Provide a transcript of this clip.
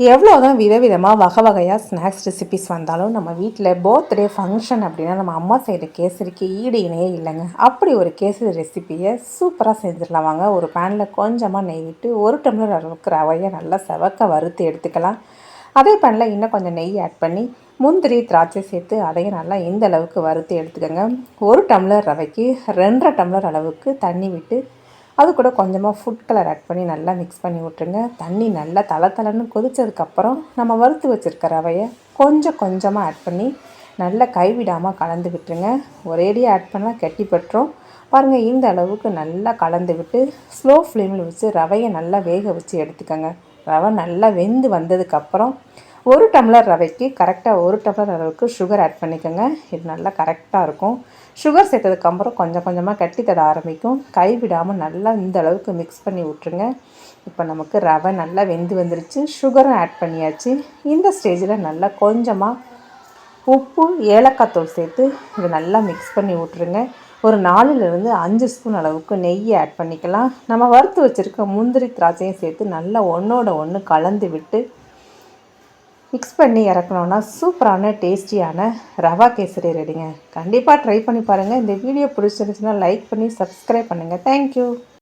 எவ்வளோ தான் விதவிதமாக வகை வகையாக ஸ்நாக்ஸ் ரெசிபிஸ் வந்தாலும் நம்ம வீட்டில் பர்த்டே ஃபங்க்ஷன் அப்படின்னா நம்ம அம்மா செய்கிற கேசரிக்கு ஈடு இணையே இல்லைங்க. அப்படி ஒரு கேசரி ரெசிப்பியை சூப்பராக செஞ்சிடலாம் வாங்க. ஒரு பேனில் கொஞ்சமாக நெய் விட்டு ஒரு டம்ளர் அளவுக்கு ரவையை நல்லா செவக்க வறுத்து எடுத்துக்கலாம். அதே பேனில் இன்னும் கொஞ்சம் நெய் ஆட் பண்ணி முந்திரி திராட்சை சேர்த்து அதையும் நல்லா இந்த அளவுக்கு வறுத்து எடுத்துக்கோங்க. ஒரு டம்ளர் ரவைக்கு ரெண்டரை டம்ளர் அளவுக்கு தண்ணி விட்டு அது கூட கொஞ்சமாக ஃபுட் கலர் ஆட் பண்ணி நல்லா மிக்ஸ் பண்ணி விட்ருங்க தண்ணி நல்லா தலை தலைன்னு கொதித்ததுக்கப்புறம் நம்ம வறுத்து வச்சுருக்க ரவையை கொஞ்சம் கொஞ்சமாக ஆட் பண்ணி நல்லா கைவிடாமல் கலந்து விட்டுருங்க. ஒரேடியாக ஆட் பண்ணால் கெட்டி பெற்றோம் பாருங்கள் இந்த அளவுக்கு நல்லா கலந்து விட்டு ஸ்லோ ஃப்ளேமில் வச்சு ரவையை நல்லா வேக வச்சு எடுத்துக்கோங்க. ரவை நல்லா வெந்து வந்ததுக்கப்புறம் ஒரு டம்ளர் ரவைக்கு கரெக்டாக ஒரு டம்ளர் அளவுக்கு சுகர் ஆட் பண்ணிக்கோங்க. இது நல்லா கரெக்டாக இருக்கும். சுகர் சேர்த்ததுக்கப்புறம் கொஞ்சம் கொஞ்சமாக கட்டி தர ஆரம்பிக்கும். கை விடாமல் நல்லா இந்த அளவுக்கு மிக்ஸ் பண்ணி விட்ருங்க இப்போ நமக்கு ரவை நல்லா வெந்து வந்துருச்சு. சுகரும் ஆட் பண்ணியாச்சு. இந்த ஸ்டேஜில் நல்லா கொஞ்சமாக உப்பு ஏலக்காய் தூள் சேர்த்து இது நல்லா மிக்ஸ் பண்ணி விட்ருங்க ஒரு நாலுலேருந்து அஞ்சு ஸ்பூன் அளவுக்கு நெய்யை ஆட் பண்ணிக்கலாம். நம்ம வறுத்து வச்சுருக்க முந்திரி திராட்சையும் சேர்த்து நல்லா ஒன்றோட ஒன்று கலந்து விட்டு மிக்ஸ் பண்ணி இறக்கணுன்னா சூப்பரான டேஸ்டியான ரவா கேசரி ரெடிங்க கண்டிப்பாக ட்ரை பண்ணி பாருங்கள் இந்த வீடியோ பிடிச்சிருந்துச்சுன்னா லைக் பண்ணி சப்ஸ்கிரைப் பண்ணுங்கள் தேங்க்யூ